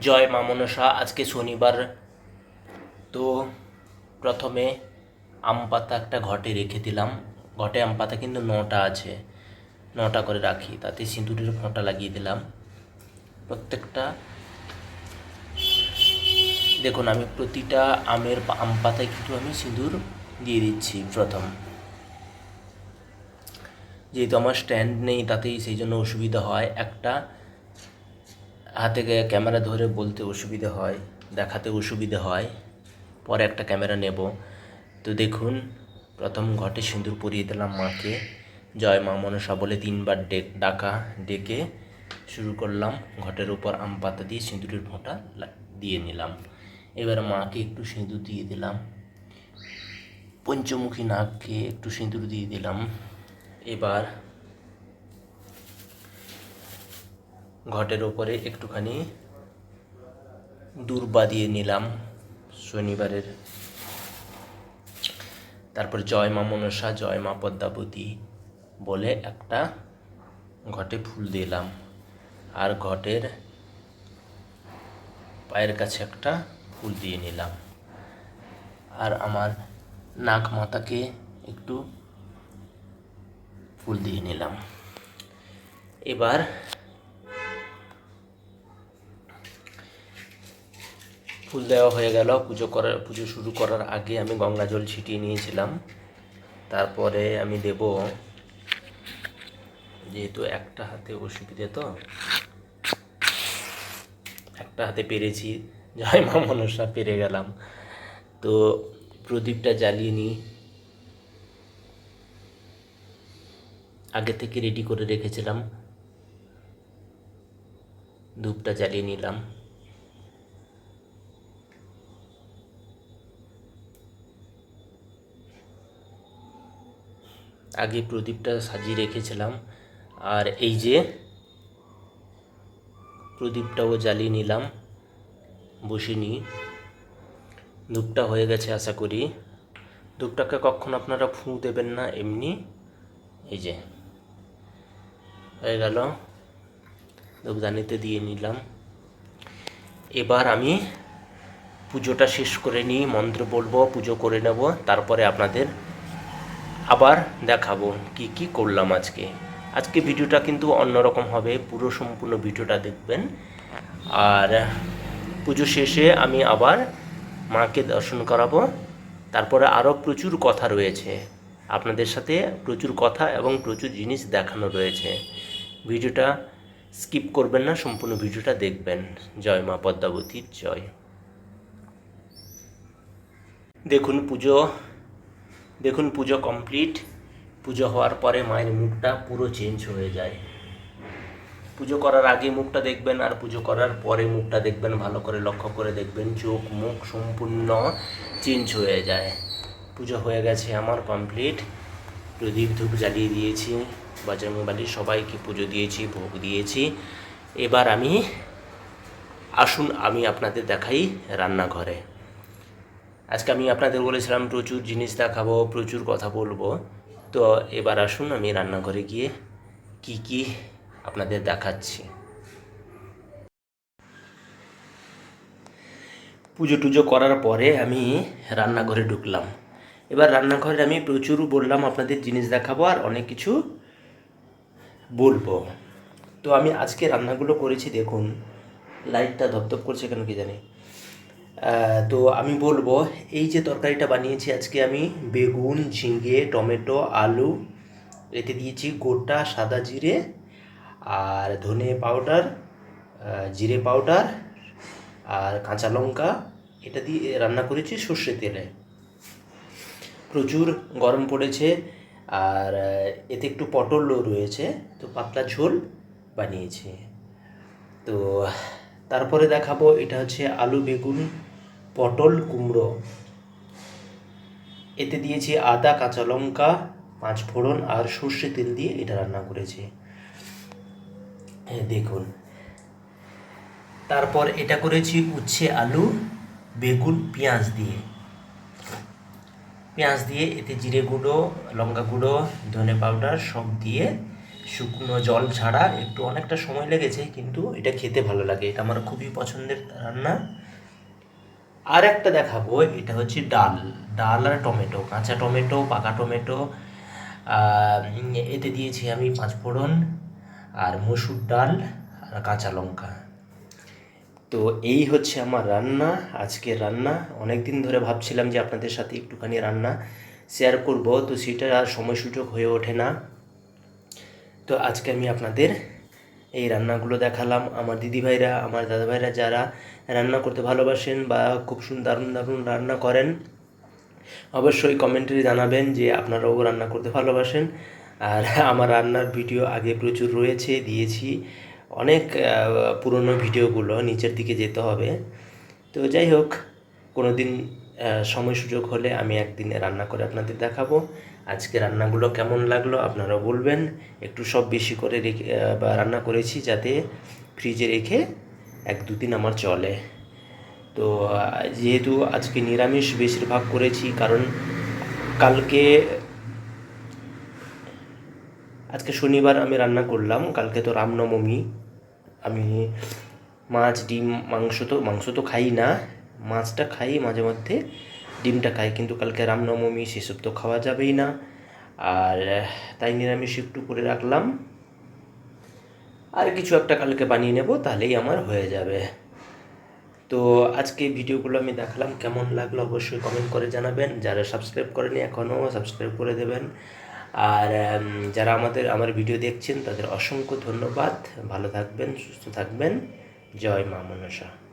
জয় মা মনসা, আজকে শনিবার। তো প্রথমে আম পাতা একটা ঘটে রেখে দিলাম। ঘটে আম পাতা কিন্তু নটা আছে। নটা করে রাখি, তাতে সিঁদুরের ফোঁটা লাগিয়ে দিলাম। প্রত্যেকটা দেখুন, আমি প্রতিটা আমের আম পাতায় কিন্তু আমি সিঁদুর দিয়ে দিচ্ছি প্রথম। যেহেতু আমার স্ট্যান্ড নেই, তাতেই সেই জন্য অসুবিধা হয়। একটা হাতে ক্যামেরা ধরে বলতে অসুবিধা হয়, দেখাতে অসুবিধা হয়। পরে একটা ক্যামেরা নেব। তো দেখুন, প্রথম ঘটে সিঁদুর পরিয়ে দিলাম মাকে। জয় মা মনসা বলে তিনবার ডেক ডাকা, ডেকে শুরু করলাম। ঘটের উপর আম পাতা দিয়ে সিঁদুরের ফোঁটা দিয়ে নিলাম। এবার মাকে একটু সিঁদুর দিয়ে দিলাম। পঞ্চমুখী নাগকে একটু সিঁদুর দিয়ে দিলাম। এবার ঘটের ওপরে একটুখানি দূর্বা দিয়ে নিলাম শনিবারের। তারপর জয় মা মনসা, জয় মা পদ্মাবতী বলে একটা ঘটে ফুল দিলাম। আর ঘটের পায়ের কাছে একটা ফুল দিয়ে নিলাম। আর আমার নাক মাথাকে একটু ফুল দিয়ে নিলাম। এবার ফুল দেওয়া হয়ে গেল। পুজো করার, পুজো শুরু করার আগে আমি গঙ্গা জল ছিটিয়ে নিয়েছিলাম। তারপরে আমি দেব, যেহেতু একটা হাতে অসুবিধে তো, একটা হাতে পেরেছি। জয় মা মনসা, পেরে গেলাম। তো প্রদীপটা জ্বালিয়ে নিই। আগে থেকে রেডি করে রেখেছিলাম। ধূপটা জ্বালিয়ে নিলাম। আগে প্রদীপটা সাজিয়ে রেখেছিলাম। আর এই যে প্রদীপটাও জ্বালিয়ে নিলাম, বসে নিই। ধূপটা হয়ে গেছে আশা করি। ধূপটাকে কখনো আপনারা ফু দেবেন না, এমনি। এই যে, হয়ে গেল। ধূপদানিতে দিয়ে নিলাম। এবার আমি পুজোটা শেষ করে নিই, মন্ত্র বলব, পুজো করে নেব, তারপরে আপনাদের আবার দেখাবো কি কি করলাম আজকে। আজকে ভিডিওটা কিন্তু অন্যরকম হবে, পুরো সম্পূর্ণ ভিডিওটা দেখবেন। আর পুজো শেষে আমি আবার মাকে দর্শন করাবো। তারপরে আরও প্রচুর কথা রয়েছে। আপনাদের সাথে প্রচুর কথা এবং প্রচুর জিনিস দেখানো রয়েছে। ভিডিওটা স্কিপ করবেন না, সম্পূর্ণ ভিডিওটা দেখবেন। জয় মা পদ্মাবতীর জয়। দেখুন পুজো দেখুন, পুজো কমপ্লিট পুজো হওয়ার পরে মায়ের মুখটা পুরো চেঞ্জ হয়ে যায়। পুজো করার আগে মুখটা দেখবেন আর পুজো করার পরে মুখটা দেখবেন, ভালো করে লক্ষ্য করে দেখবেন, চোখ, মুখ সম্পূর্ণ চেঞ্জ হয়ে যায়। পুজো হয়ে গেছে আমার কমপ্লিট প্রদীপ ধূপ জ্বালিয়ে দিয়েছি বাজরংবালি সবাইকে পুজো দিয়েছি, ভোগ দিয়েছি। এবার আমি, আসুন আমি আপনাদের দেখাই রান্নাঘরে। আজকে আমি আপনাদের বলেছিলাম প্রচুর জিনিস দেখাবো, প্রচুর কথা বলব। তো এবার আসুন, আমি রান্নাঘরে গিয়ে কি কি আপনাদের দেখাচ্ছি। পুজো টুজো করার পরে আমি রান্নাঘরে ঢুকলাম। এবার রান্নাঘরে আমি প্রচুর বললাম আপনাদের জিনিস দেখাবো আর অনেক কিছু বলব। তো আমি আজকে রান্নাগুলো করেছি, দেখুন। লাইটটা ধপধপ করছে কেন কি জানি। তো আমি বলব, এই যে তরকারিটা বানিয়েছি আজকে আমি, বেগুন, ঝিঙে, টমেটো, আলু, এতে দিয়েছি গোটা সাদা জিরে আর ধনে পাউডার জিরে পাউডার আর কাঁচা লঙ্কা, এটা দিয়ে রান্না করেছি সর্ষে তেলে। প্রচুর গরম পড়েছে আর এতে একটু পটলও রয়েছে, তো পাতলা ঝোল বানিয়েছি। তো, তারপরে দেখাবো, এটা হচ্ছে আলু, বেগুন পটল কুমড়ো। এতে দিয়েছি আদা, কাঁচা লঙ্কা, পাঁচ ফোড়ন আর সর্ষে তেল দিয়ে এটা রান্না করেছি। হ্যাঁ দেখুন। তারপর এটা করেছি উচ্ছে আলু, বেগুন, পেঁয়াজ দিয়ে। পেঁয়াজ দিয়ে এতে জিরে গুঁড়ো, লঙ্কা গুঁড়ো, ধনে পাউডার সব দিয়ে শুকনো জল ছাড়া একটু অনেকটা সময় লেগেছে, কিন্তু এটা খেতে ভালো লাগে। এটা আমার খুবই পছন্দের রান্না। আর একটা দেখাবো, এটা হচ্ছে ডাল ডাল আর টমেটো, কাঁচা টমেটো, পাকা টমেটো এতে দিয়েছি আমি পাঁচফোড়ন আর মসুর ডাল আর কাঁচা লঙ্কা। তো এই হচ্ছে আমার রান্না, আজকের রান্না। অনেক দিন ধরে ভাবছিলাম যে আপনাদের সাথে একটুখানি রান্না শেয়ার করব, তো সেটা আর সময় সুযোগ হয়ে ওঠে না। তো আজকে আমি আপনাদের এই রান্নাগুলো দেখালাম। আমার দিদিভাইরা, আমার দাদাভাইরা যারা রান্না করতে ভালোবাসেন বা খুব সুন্দর দারুণ দারুণ রান্না করেন, অবশ্যই কমেন্টে জানাবেন যে আপনারাও রান্না করতে ভালোবাসেন। আর আমার রান্নার ভিডিও আগে প্রচুর রয়েছে, দিয়েছি। অনেক পুরনো ভিডিওগুলো নিচের দিকে যেতে হবে। তো যাই হোক কোনো দিন সময় সুযোগ হলে আমি একদিনে রান্না করে আপনাদের দেখাবো। আজকে রান্নাগুলো কেমন লাগল আপনারাও বলবেন। একটু সব বেশি করে রেখে বা রান্না করেছি যাতে ফ্রিজে রেখে এক দুদিন আমার চলে। তো যেহেতু আজকে নিরামিষ বেশিরভাগ করেছি, কারণ কালকে, আজকে শনিবার আমি রান্না করলাম, কালকে তো রামনবমী। আমি মাছ, ডিম, মাংস তো মাংস তো খাই না, মাছটা খাই মাঝে মধ্যে। ডিমটা খাই, কিন্তু কালকে রামনবমী, সেসব তো খাওয়া যাবেই না। আর, তাই নিরামিষ একটু করে রাখলাম। আর কিছু একটা কালকে বানিয়ে নেব, তাহলেই আমার হয়ে যাবে। তো আজকে ভিডিওগুলো আমি দেখালাম, কেমন লাগল অবশ্যই কমেন্ট করে জানাবেন। যারা সাবস্ক্রাইব করেনি এখনও সাবস্ক্রাইব করে দেবেন। আর যারা আমাদের, আমার ভিডিও দেখছেন, তাদের অসংখ্য ধন্যবাদ। ভালো থাকবেন, সুস্থ থাকবেন। জয় মা মনসা।